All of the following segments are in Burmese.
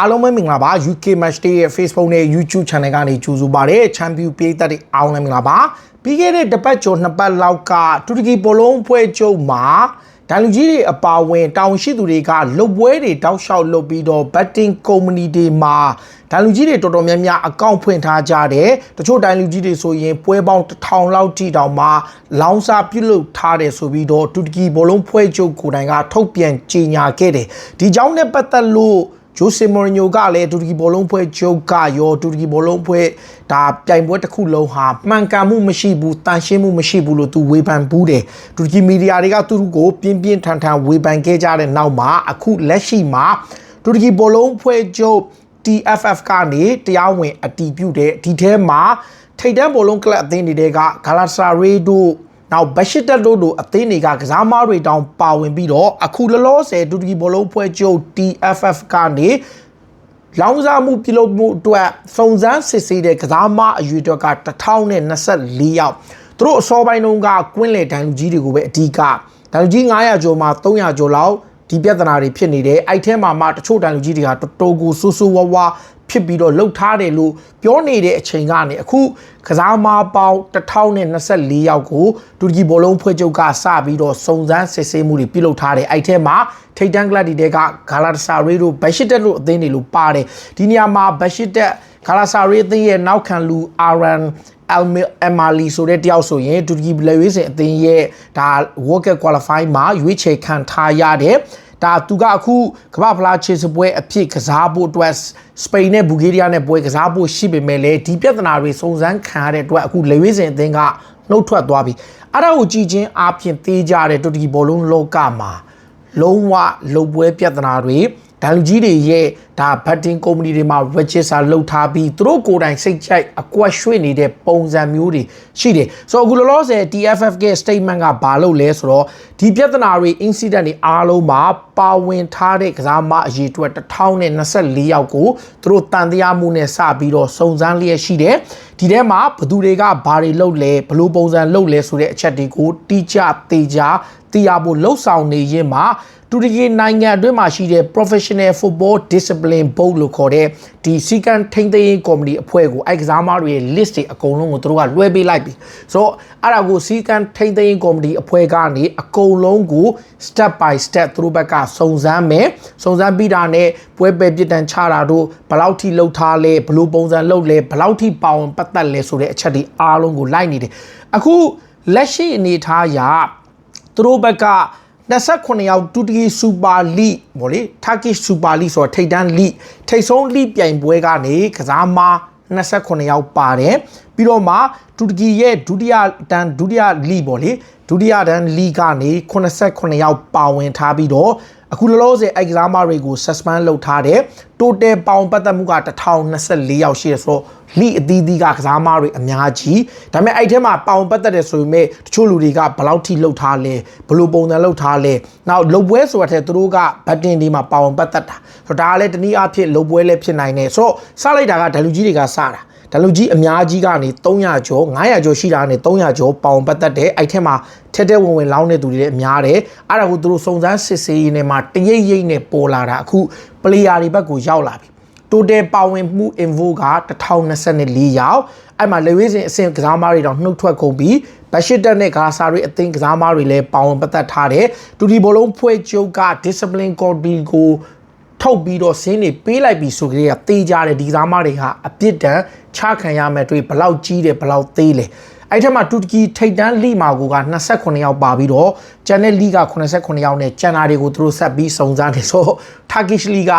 အားလုံးပဲမင်္ဂလာပါ UK Match Day ရဲ့ Facebook နဲ့ YouTube Channel ကနေကြိုဆိုပါရစေ Champion ပြည်သက်တွေအားလုံးလည်းမင်္ဂလာပါပြီးခဲ့တဲ့တစ်ပတ်ကျော်နှစ်ပတ်လောက်ကတူရကီဘောလုံးဖွဲ့ချုပ်မှာဒိုင်လူကြီးတွေအပါအဝင်တောင်ရှိသူတွေကလုတ်ပွဲတွေတောက်လျှောက်လုပ်ပြီးတော့ betting company တွေမှာဒိုင်လူကြီးတွေတော်တော်များများအကောင့်ဖွင့်ထားကြတယ်တချို့ဒိုင်လူကြီးတွေဆိုရင်ပွဲပေါင်းတစ်ထောင်လောက်ထိတောင်မှလောင်းစားပြုတ်လုထားတယ်ဆိုပြီးတော့တူရကီဘောလုံးဖွဲ့ချုပ်ကိုယ်တိုင်ကထုတ်ပြန်ကြေညာခဲ့တယ်ဒီကြောင်းနဲ့ပတ်သက်လို့ ဂျိုဆေမော်ရီညိုကလည်းတူရကီဘောလုံးဖွဲ့ချုပ်ကရောတူရကီဘောလုံးဖွဲ့ဒါပြိုင်ပွဲတစ်ခုလုံးဟာမှန်ကန်မှုမရှိဘူးတန်ရှင်းမှုမရှိဘူးလို့သူဝေဖန်ဘူးတယ်တူရကီမီဒီယာတွေကသူတို့ကိုပြင်းပြင်းထန်ထန်ဝေဖန်ခဲ့ကြတဲ့နောက်မှာအခုလက်ရှိမှာတူရကီဘောလုံးဖွဲ့ချုပ် TFF ကနေတရားဝင်အတည်ပြုတဲ့ဒီထဲမှာထိတ်တန်းဘောလုံးကလပ်အသင်းတွေကဂါလာဆာရေတို့ နောက်ဘရှစ်တက်တို့တို့အသင်းတွေကကစားမားတွေတောင်ပါဝင်ပြီးတော့အခုလောလောဆယ်တူရကီဘောလုံးဖွဲ့ချုပ် TFF ကနေလောင်စာမှုပြုလုပ်မှုအတွက်စုံစမ်းစစ်ဆေးတဲ့ကစားမအရွေအတွက်က1024ယောက်သူတို့အစောပိုင်းတုန်းကကွင်းလေတန်လူကြီးတွေကိုပဲအဓိကတန်လူကြီး900ကျော်မှ300ကျော်လောက် ဒီပြဿနာတွေဖြစ်နေတယ်အဲ့ထဲမှာမှတချို့တန်လူကြီးတွေကတော်တော်ကိုဆူဆူဝါးဝါဖြစ်ပြီးတော့လှုပ်ထားတယ်လို့ပြောနေတဲ့အချိန်ကနေအခုကစားမပေါင်း1024ယောက်ကိုတူရကီဘောလုံးဖွဲ့ချုပ်ကစပြီးတော့စုံစမ်းစစ်ဆေးမှုတွေပြုလုပ်ထားတယ်အဲ့ထဲမှာထိတ်တန်းကလပ်ဒီတွေကဂါလာတာဆာရီတို့ဘက်ရှစ်တက်တို့အသင်းတွေလို့ပါတယ်ဒီနေရာမှာဘက်ရှစ်တက်ဂါလာဆာရီအသင်းရဲ့နောက်ခံလူအာရန် အယ်မီအမာလီဆိုတဲ့တယောက်ဆိုရင်တူရကီဘလက်ဝေးစင်အသင်းရဲ့ဒါ World Cup Qualify မှာရွေးချယ်ခံထားရတဲ့ဒါသူကအခုကမ္ဘာဖလားခြေစပွဲအဖြစ်ကစားဖို့အတွက်စပိန်နဲ့ဘူဂေးရီးယားနဲ့ပွဲကစားဖို့ရှိပေမဲ့လည်းဒီပြဿနာတွေစုံစမ်းခံရတဲ့အတွက်အခုလေဝေးစင်အသင်းကနှုတ်ထွက်သွားပြီအဲ့ဒါကိုကြည်ချင်းအားဖြင့်သေးကြတဲ့တူတကီဘောလုံးလောကမှာလုံးဝလုံပွဲပြဿနာတွေ ဒန်လူကြီးတွေရဲ့ဒါဘတ်တင်ကုမ္ပဏီတွေမှာ register လုပ်ထားပြီးသူတို့ကိုယ်တိုင်စိတ်ချိုက်အကွက်ရွှေ့နေတဲ့ပုံစံမျိုးတွေရှိတယ်ဆိုတော့အခုလောလောဆယ် TFF က statement ကဘာလို့လဲဆိုတော့ဒီပြဿနာတွေ incident တွေအားလုံးမှာပါဝင်ထားတဲ့ကစားမအရေးအတွက်1024ယောက်ကိုသူတို့တန်တရားမှုနဲ့စပြီးတော့စုံစမ်းလျက်ရှိတယ်ဒီထဲမှာဘသူတွေကဘာတွေလုပ်လဲဘလို့ပုံစံလုပ်လဲဆိုတဲ့အချက်တွေကိုတိကျသေးကြ သိရဖို့လှုပ်ဆောင်နေရင်မှာတူရကီနိုင်ငံအတွင်းမှာရှိတဲ့ Professional Football Discipline Board လို့ခေါ်တဲ့ဒီစီကန်ထိန်းသိမ်းရေးကော်မတီအဖွဲ့ကိုအဲ့ကစားမားတွေရဲ့ list တွေအကုန်လုံးကိုသူတို့ကလွှဲပေးလိုက်ပြီဆိုတော့အဲ့ဒါကိုစီကန်ထိန်းသိမ်းရေးကော်မတီအဖွဲ့ကနေအကုန်လုံးကို step by step သူတို့ဘက်ကစုံစမ်းမယ်စုံစမ်းပြီးတာနဲ့ပွဲပယ်ပြစ်ဒဏ်ချတာတို့ဘယ်လောက်ထိလှုပ်ထားလဲဘယ်လိုပုံစံလှုပ်လဲဘယ်လောက်ထိပါဝင်ပတ်သက်လဲဆိုတဲ့အချက်တွေအားလုံးကိုလိုက်နေတယ်အခုလက်ရှိအနေအထားအရ သူတို့ဘက်က28ယောက်တူတကီစူပါလိဗောလေတာကစ်စူပါလိဆိုတော့ထိတ်တန်းလိထိတ်ဆုံးလိပြိုင်ပွဲကနေကစားမ28ယောက်ပါတယ်ပြီးတော့မှတူတကီရဲ့ဒုတိယတန်းဒုတိယလိဗောလေဒုတိယတန်းလိကနေ89ယောက်ပါဝင်ထားပြီးတော့ အခုလောလောဆယ်အဲ့ကစားမတွေကို suspend လုပ်ထားတယ် total ပေါင်ပတ်သက်မှုက1024ယောက်ရှိရဆိုတော့လိအသီးသီးကကစားမတွေအများကြီးဒါပေမဲ့အဲ့ထဲမှာပေါင်ပတ်သက်တယ်ဆိုပေမဲ့တချို့လူတွေကဘယ်လောက်ထိလှုပ်ထားလဲဘယ်လိုပုံစံလှုပ်ထားလဲနောက်လှုပ်ပွဲဆိုတာတဲ့သူတို့ကဘတ်တင်ဒီမှာပေါင်ပတ်သက်တာဆိုတော့ဒါကလည်းတနည်းအားဖြင့်လှုပ်ပွဲလည်းဖြစ်နိုင်တယ်ဆိုတော့စလိုက်တာကဒလူကြီးတွေကစတာ ဒါလူကြီးအများကြီးကနေ300ကျော်900ကျော်ရှိတာနဲ့300ကျော်ပေါင်ပတ်သက်တယ်အဲ့ထက်မှာထက်တဲ့ဝင်ဝင်လောင်းတဲ့သူတွေလည်းအများတယ်အဲ့ဒါကိုသူတို့စုံစမ်းစစ်ဆေးရင်းနဲ့မှတရိပ်ရိပ်နဲ့ပေါ်လာတာအခုပလေယာတွေဘက်ကိုရောက်လာပြီ total ပါဝင်မှု info က1024ယောက်အဲ့မှာလေဝေးစင်အဆင့်ကစားမားတွေတော့နှုတ်ထွက်ကုန်ပြီးဘက်ရှစ်တက်နဲ့ဂါဆာတွေအသင်းကစားမားတွေလည်းပါဝင်ပတ်သက်ထားတယ်တူဒီဘောလုံးဖွဲ့ချုပ်က discipline code ကို ထုတ်ပြီးတော့ဆင်းနေပေးလိုက်ပြီးဆိုကြတဲ့တေးကြတဲ့ဒီကစားမတွေဟာအပြစ်ဒဏ်ချခံရမယ်တွေ့ဘလောက်ကြီးတယ်ဘလောက်သေးလဲအဲ့ထက်မှာတူတကီထိတ်တန်းလိမာကိုက28ယောက်ပါပြီးတော့ကျန်တဲ့လိက89ယောက်နဲ့ကျန်တာတွေကိုသူတို့ဆက်ပြီးစုံစမ်းတယ်ဆိုတာကစ်လီက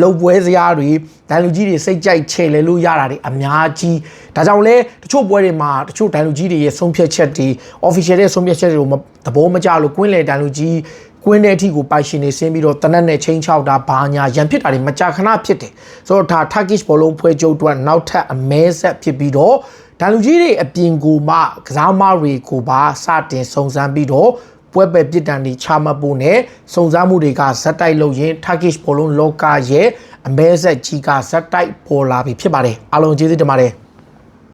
လုံပွဲစရာတွေဒိုင်လူကြီးတွေစိတ်ကြိုက်ချေလဲလို့ရတာတွေအများကြီးဒါကြောင့်လဲတချို့ပွဲတွေမှာတချို့ဒိုင်လူကြီးတွေရဲ့ဆုံးဖြတ်ချက်တွေ official ရဲ့ဆုံးဖြတ်ချက်တွေကိုသဘောမကျလို့ကွင်းလေဒိုင်လူကြီး ကွင်းတဲ့အထိကိုပိုင်ရှင်နေဆင်းပြီးတော့တနက်နဲ့ချင်းချောက်တာဘာညာရန်ဖြစ်တာတွေမကြာခဏဖြစ်တယ်ဆိုတော့ဒါ Turkish ဘောလုံးဖွဲ့ချုပ်အတွက်နောက်ထပ်အမဲဆက်ဖြစ်ပြီးတော့ဒါလူကြီးတွေအပြင်ကိုမှကစားမတွေကိုပါစတင်စုံစမ်းပြီးတော့ပွဲပယ်ပြစ်ဒဏ်တွေချမှတ်ဖို့နဲ့စုံစမ်းမှုတွေကဇက်တိုက်လို့ရင် Turkish ဘောလုံးလောကရဲ့အမဲဆက်ကြီးကဇက်တိုက်ပေါ်လာပြီဖြစ်ပါတယ်အားလုံးကျေးဇူးတင်ပါတယ်